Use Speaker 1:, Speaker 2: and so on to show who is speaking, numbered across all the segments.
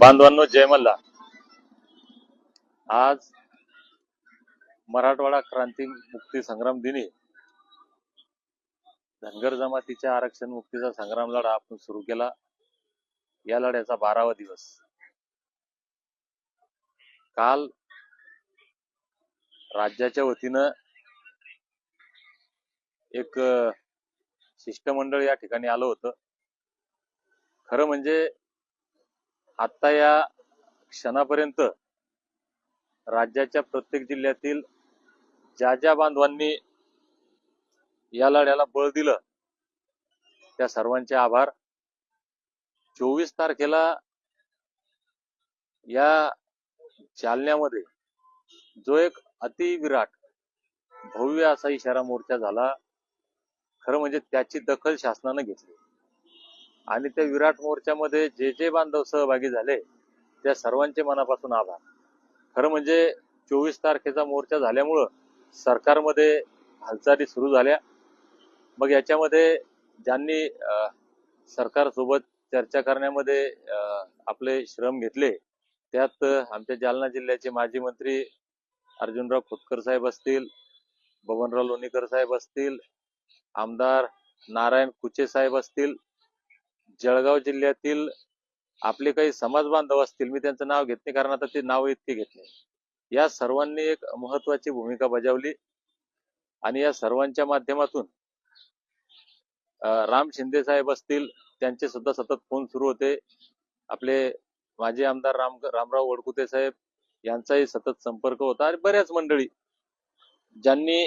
Speaker 1: बांधवांनो जय मल्ला आज मराठवाडा क्रांती मुक्ती संग्राम दिनी धनगर जमातीच्या आरक्षण मुक्तीचा संग्राम लढा आपण सुरू केला. या लढ्याचा बारावा दिवस. काल राज्याच्या वतीनं एक शिष्टमंडळ या ठिकाणी आलं होतं. खरं म्हणजे आता या क्षणापर्यंत राज्याच्या प्रत्येक जिल्ह्यातील ज्या ज्या बांधवांनी या लढ्याला बळ दिलं त्या सर्वांचे आभार. चोवीस तारखेला या जालन्यामध्ये जो एक अतिविराट भव्य असा इशारा मोर्चा झाला खरं म्हणजे त्याची दखल शासनानं घेतली. आणि त्या विराट मोर्चामध्ये जे जे बांधव सहभागी झाले त्या सर्वांचे मनापासून आभार. खरं म्हणजे चोवीस तारखेचा मोर्चा झाल्यामुळं सरकारमध्ये हालचाली सुरू झाल्या. मग याच्यामध्ये ज्यांनी सरकारसोबत चर्चा करण्यामध्ये आपले श्रम घेतले त्यात आमच्या जालना जिल्ह्याचे माजी मंत्री अर्जुनराव खोतकर साहेब असतील बबनराव लोणीकर साहेब असतील आमदार नारायण कुचे साहेब असतील जळगाव जिल्ह्यातील आपले काही समाज बांधव असतील मी त्यांचं नाव घेत नाही कारण आता ते नाव इतके घेतले या सर्वांनी एक महत्वाची भूमिका बजावली आणि या सर्वांच्या माध्यमातून राम शिंदे साहेब असतील त्यांचे सुद्धा सतत फोन सुरू होते. आपले माजी आमदार राम रामराव वडकुते साहेब यांचाही सतत संपर्क होता आणि बऱ्याच मंडळी ज्यांनी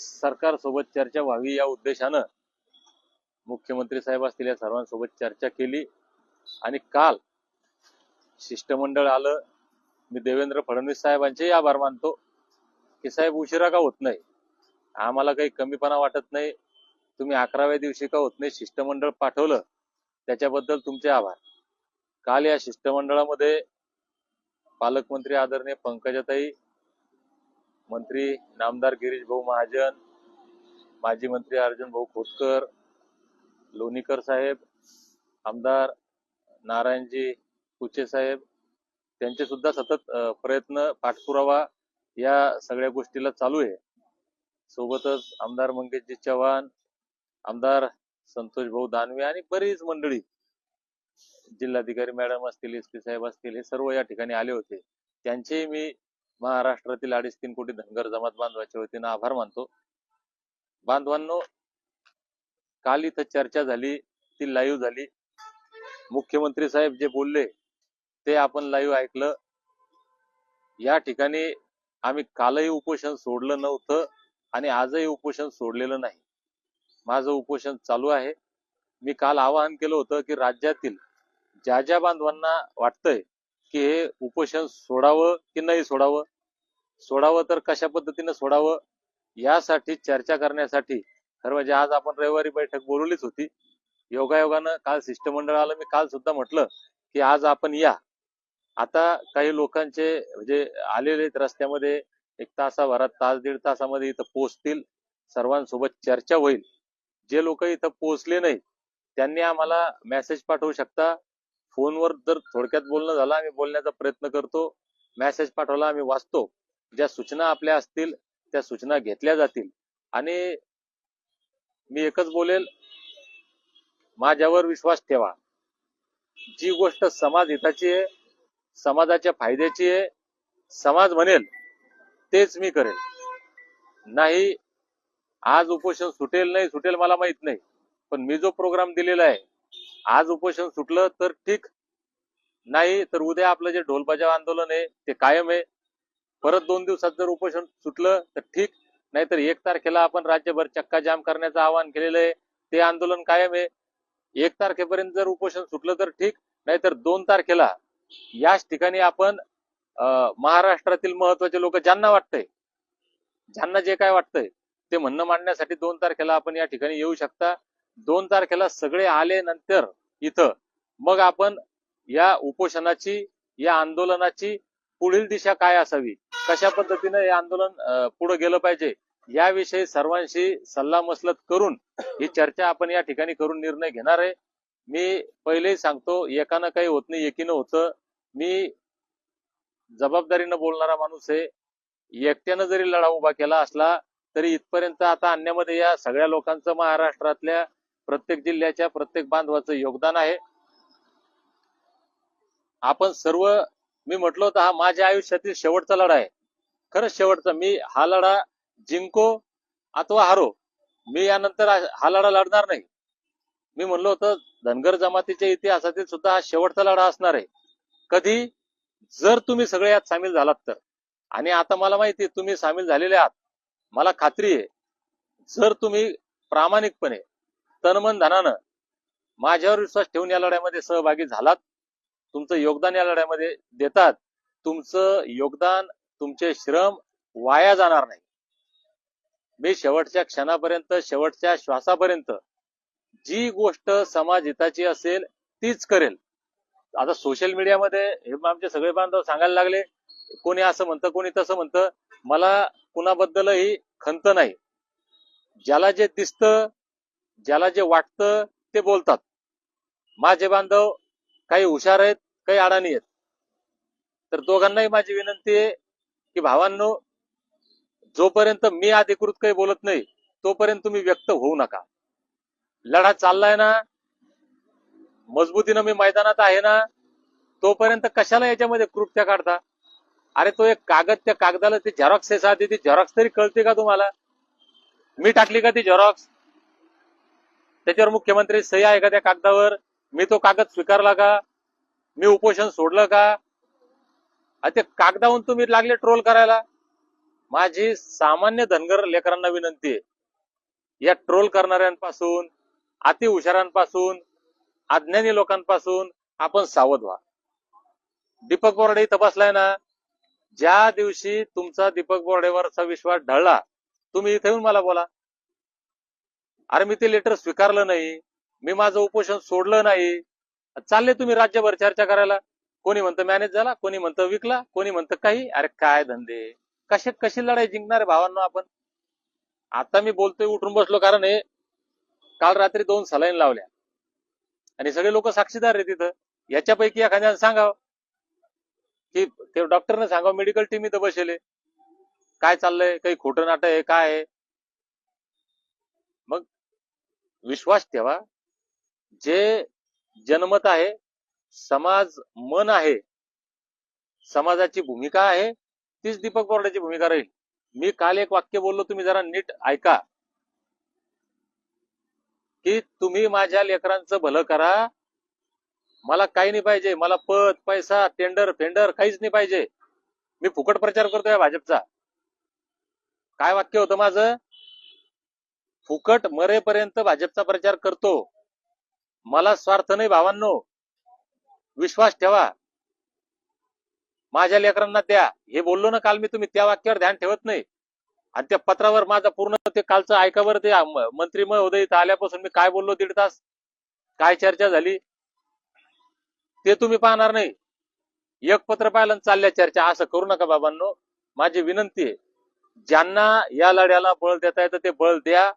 Speaker 1: सरकारसोबत चर्चा व्हावी या उद्देशानं मुख्यमंत्री साहेब असतील या सर्वांसोबत चर्चा केली. आणि काल शिष्टमंडळ आलं. मी देवेंद्र फडणवीस साहेबांचेही आभार मानतो. की साहेब उशिरा का होत नाही? आम्हाला काही कमीपणा वाटत नाही. तुम्ही अकराव्या दिवशी का होत नाही शिष्टमंडळ पाठवलं? त्याच्याबद्दल तुमचे आभार. काल या शिष्टमंडळामध्ये पालकमंत्री आदरणीय पंकजाताई मंत्री नामदार गिरीश भाऊ महाजन माजी मंत्री अर्जुन भाऊ खोतकर लोणीकर साहेब आमदार नारायणजी कुचे साहेब त्यांचे सुद्धा सतत प्रयत्न पाठपुरावा या सगळ्या गोष्टीला चालू आहे. सोबतच आमदार मंगेशजी चव्हाण आमदार संतोष भाऊ दानवे आणि बरीच मंडळी जिल्हाधिकारी मॅडम असतील एस पी साहेब असतील हे सर्व या ठिकाणी आले होते. त्यांचे मी महाराष्ट्रातील अडीच तीन कोटी धनगर जमात बांधवाच्या वतीनं आभार मानतो. बांधवांनो काल इथं चर्चा झाली ती लाईव्ह झाली. मुख्यमंत्री साहेब जे बोलले ते आपण लाईव्ह ऐकलं. या ठिकाणी आम्ही कालही उपोषण सोडलं नव्हतं आणि आजही उपोषण सोडलेलं नाही. माझं उपोषण चालू आहे. मी काल आवाहन केलं होतं की राज्यातील ज्या ज्या बांधवांना वाटतंय की हे उपोषण सोडावं की नाही सोडावं सोडावं तर कशा पद्धतीनं सोडावं यासाठी चर्चा करण्यासाठी खरं म्हणजे आज आपण रविवारी बैठक बोलवलीच होती. योगायोगानं काल शिष्टमंडळ आलं. मी काल सुद्धा म्हटलं की आज आपण या. आता काही लोकांचे म्हणजे आलेले आहेत रस्त्यामध्ये. एक तासाभरात तास दीड तासामध्ये इथं पोहोचतील. सर्वांसोबत चर्चा होईल. जे लोक इथं पोहोचले नाही त्यांनी आम्हाला मेसेज पाठवू शकता. फोनवर जर थोडक्यात बोलणं झालं आम्ही बोलण्याचा प्रयत्न करतो. मेसेज पाठवला आम्ही वाचतो. ज्या सूचना आपल्या असतील त्या सूचना घेतल्या जातील. आणि मी एकच बोलेल माझ्यावर विश्वास ठेवा. जी गोष्ट समाज हिताची आहे समाजाच्या फायद्याची आहे समाज म्हणेल तेच मी करेल. नाही आज उपोषण सुटेल नाही सुटेल मला माहीत नाही पण मी जो प्रोग्राम दिलेला आहे आज उपोषण सुटलं तर ठीक. नाही तर उद्या आपलं जे ढोलबाजा आंदोलन आहे ते कायम आहे. परत दोन दिवसात जर उपोषण सुटलं तर ठीक. नाहीतर एक तारखेला आपण राज्यभर चक्का जाम करण्याचं आवाहन केलेलं आहे. ते आंदोलन कायम आहे. एक तारखेपर्यंत जर उपोषण सुटलं तर ठीक नाहीतर दोन तारखेला याच ठिकाणी आपण अं, महाराष्ट्रातील महत्त्वाचे लोक ज्यांना वाटतंय ज्यांना जे काय वाटतंय ते म्हणणं मांडण्यासाठी दोन तारखेला आपण या ठिकाणी येऊ शकता. दोन तारखेला सगळे आले नंतर इथं मग आपण या उपोषणाची या आंदोलनाची पुढील दिशा काय असावी? कशा पद्धतीनं हे आंदोलन पुढे गेलं पाहिजे? याविषयी सर्वांशी सल्लामसलत करून ही चर्चा आपण या ठिकाणी करून निर्णय घेणार आहे. मी पहिलेही सांगतो एकानं काही होत नाही एकीनं होतं. मी जबाबदारीनं बोलणारा माणूस आहे. एकट्यानं जरी लढा उभा केला असला तरी इथपर्यंत आता आणण्यामध्ये या सगळ्या लोकांचं महाराष्ट्रातल्या प्रत्येक जिल्ह्याच्या प्रत्येक बांधवाचं योगदान आहे. आपण सर्व मी म्हटलं होतं हा माझ्या आयुष्यातील शेवटचा लढा आहे. खरंच शेवटचा. मी हा लढा जिंको अथवा हारो मी यानंतर हा हा लढा लढणार नाही. मी म्हणलो होतं धनगर जमातीच्या इतिहासातील सुद्धा हा शेवटचा लढा असणार आहे. कधी? जर तुम्ही सगळे यात सामील झालात तर. आणि आता मला माहिती आहे तुम्ही सामील झालेले आहात. मला खात्री आहे जर तुम्ही प्रामाणिकपणे तनमन धनानं माझ्यावर विश्वास ठेवून या लढ्यामध्ये सहभागी झालात तुमचं योगदान या लढ्यामध्ये देतात. तुमचं योगदान तुमचे श्रम वाया जाणार नाही. मी शेवटच्या क्षणापर्यंत शेवटच्या श्वासापर्यंत जी गोष्ट समाज हिताची असेल तीच करेल. आता सोशल मीडियामध्ये हे आमचे सगळे बांधव सांगायला लागले कोणी असं म्हणतं कोणी तसं म्हणतं. मला कुणाबद्दलही खंत नाही. ज्याला जे दिसतं ज्याला जे वाटतं ते बोलतात. माझे बांधव काही हुशार आहेत काही अडाणी आहेत. तर दोघांनाही माझी विनंती आहे की भावांनो जोपर्यंत मी अधिकृत काही बोलत नाही तोपर्यंत तुम्ही व्यक्त होऊ नका. लढा चाललाय ना मजबूतीनं मी मैदानात आहे ना तोपर्यंत कशाला याच्यामध्ये कृत्या काढता? अरे तो एक कागद त्या कागदाला ती झेरॉक्स आहे साधी ती झेरॉक्स तरी कळते का तुम्हाला? मी टाकली का ती झेरॉक्स त्याच्यावर मुख्यमंत्री सही आहे का त्या कागदावर? मी तो कागद स्वीकारला का? मी उपोषण सोडलं का? ते कागदाहून तुम्ही लागले ट्रोल करायला? माझी सामान्य धनगर लेकरांना विनंती आहे. या ट्रोल करणाऱ्यांपासून अति हुशारांपासून अज्ञानी लोकांपासून आपण सावध व्हा. दीपक बोर्डे इथं बसलाय ना? ज्या दिवशी तुमचा दीपक बोर्डेवरचा विश्वास ढळला तुम्ही इथे येऊन मला बोला. अरे मी ते लेटर स्वीकारलं नाही. मी माझं उपोषण सोडलं नाही. चालले तुम्ही राज्यभर चर्चा करायला. कोणी म्हणतं मॅनेज झाला कोणी म्हणतं विकला कोणी म्हणतं काही. अरे काय धंदे. कसे कशी लढाई जिंकणार भावांना आपण? आता मी बोलतोय उठून बसलो कारण हे काल रात्री दोन सलाईन लावल्या. आणि सगळे लोक साक्षीदार आहे तिथं याच्यापैकी एखाद्यानं सांगावं. की ते डॉक्टरने सांगावं मेडिकल टीम इथं बसेले काय चाललंय? काही खोटं नाटक आहे काय आहे? मग विश्वास ठेवा. जे जनमत आहे समाज मन आहे समाजाची भूमिका आहे तीच दीपक बोर्डाची भूमिका राहील. मी काल एक वाक्य बोललो तुम्ही जरा नीट ऐका. की तुम्ही माझ्या लेकरांचं भलं करा. मला काही नाही पाहिजे. मला पद पैसा टेंडर फेंडर काहीच नाही पाहिजे. मी फुकट प्रचार करतोय भाजपचा. काय वाक्य होतं माझं? फुकट मरेपर्यंत भाजपचा प्रचार करतो. मला स्वार्थ नाही भावांनो. विश्वास ठेवा. माझ्या लेकरांना द्या. हे बोललो ना काल मी तुम्ही त्या वाक्यावर ध्यान ठेवत नाही. आणि त्या पत्रावर माझा पूर्ण ते कालचं ऐकावर ते मंत्री महोदय इथं आल्यापासून मी काय बोललो दीड तास? काय चर्चा झाली? ते तुम्ही पाहणार नाही. एक पत्र पाहिलं आणि चालल्या चर्चा. असं करू नका बाबांनो. माझी विनंती आहे ज्यांना या लढ्याला बळ देता येतं ते बळ द्या.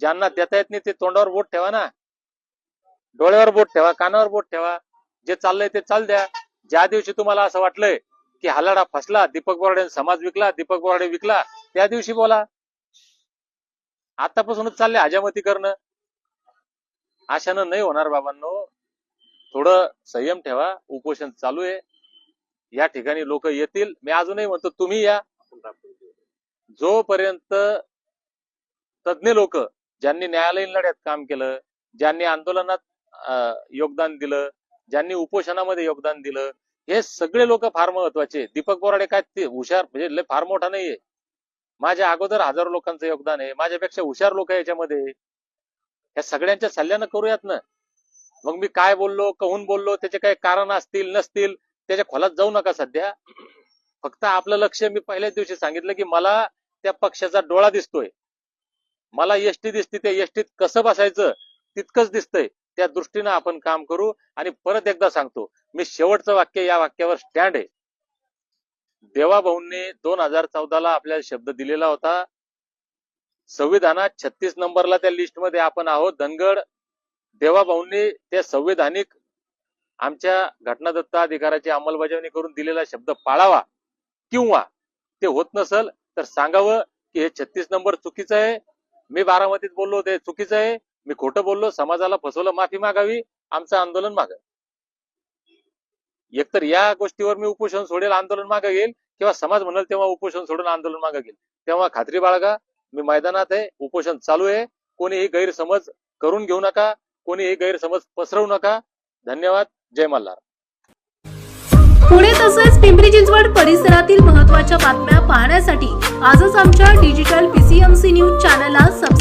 Speaker 1: ज्यांना देता येत नाही ते तोंडावर बोट ठेवा ना. डोळ्यावर बोट ठेवा कानावर बोट ठेवा जे चाललंय ते चाल द्या. ज्या दिवशी तुम्हाला असं वाटलंय की हा लढा फसला दीपक बोराडे समाज विकला दीपक बोराडे विकला त्या दिवशी बोला. आतापासूनच चालले हजामती करणं. अशानं नाही होणार बाबांनो. थोडं संयम ठेवा उपोषण चालू आहे. या ठिकाणी लोक येतील. मी अजूनही म्हणतो तुम्ही या. जोपर्यंत तज्ञ लोक ज्यांनी न्यायालयीन लढ्यात काम केलं ज्यांनी आंदोलनात योगदान दिलं ज्यांनी उपोषणामध्ये योगदान दिलं हे सगळे लोक फार महत्त्वाचे. दीपक बोराडे काय ते हुशार म्हणजे लय फार मोठा नाहीये. माझ्या अगोदर हजारो लोकांचं योगदान आहे माझ्यापेक्षा हुशार लोक याच्यामध्ये या सगळ्यांच्या सल्ल्यानं करूयात ना. मग मी काय बोललो कहून बोललो त्याचे काही कारण असतील नसतील त्याच्या खोलात जाऊ नका सध्या. फक्त आपलं लक्ष मी पहिल्याच दिवशी सांगितलं की मला त्या पक्षाचा डोळा दिसतोय. मला एसटी दिसते त्या एसटीत कसं बसायचं तितकंच दिसतंय. त्या दृष्टीनं आपण काम करू आणि परत एकदा सांगतो मी शेवटचं वाक्य या वाक्यावर स्टँड आहे. देवाभाऊंनी दोन हजार चौदाला आपल्याला शब्द दिलेला होता. संविधानात छत्तीस नंबरला त्या लिस्टमध्ये आपण आहोत धनगड. देवाभाऊंनी त्या संविधानिक आमच्या घटनादत्त अधिकाराची अंमलबजावणी करून दिलेला शब्द पाळावा किंवा ते होत नसल तर सांगावं की हे छत्तीस नंबर चुकीचं आहे. मी बारामतीत बोललो ते चुकीचं आहे. मी खोटं बोललो समाजाला फसवलं माफी मागावी आमचं आंदोलन माग एकतर या गोष्टीवर मी उपोषण सोडेल आंदोलन मागे घेईल किंवा समाज म्हणाल तेव्हा उपोषण सोडून आंदोलन मागे घेईल. तेव्हा खात्री बाळगा मी मैदानात आहे उपोषण चालू आहे. कोणीही गैरसमज करून घेऊ नका कोणीही गैरसमज पसरवू नका. धन्यवाद जय मल्हार.
Speaker 2: पुणे तसेच पिंपरी चिंचवड परिसरातील महत्त्वाच्या बातम्या पाहण्यासाठी आजच आमच्या डिजिटल पीसीएमसी न्यूज चॅनलला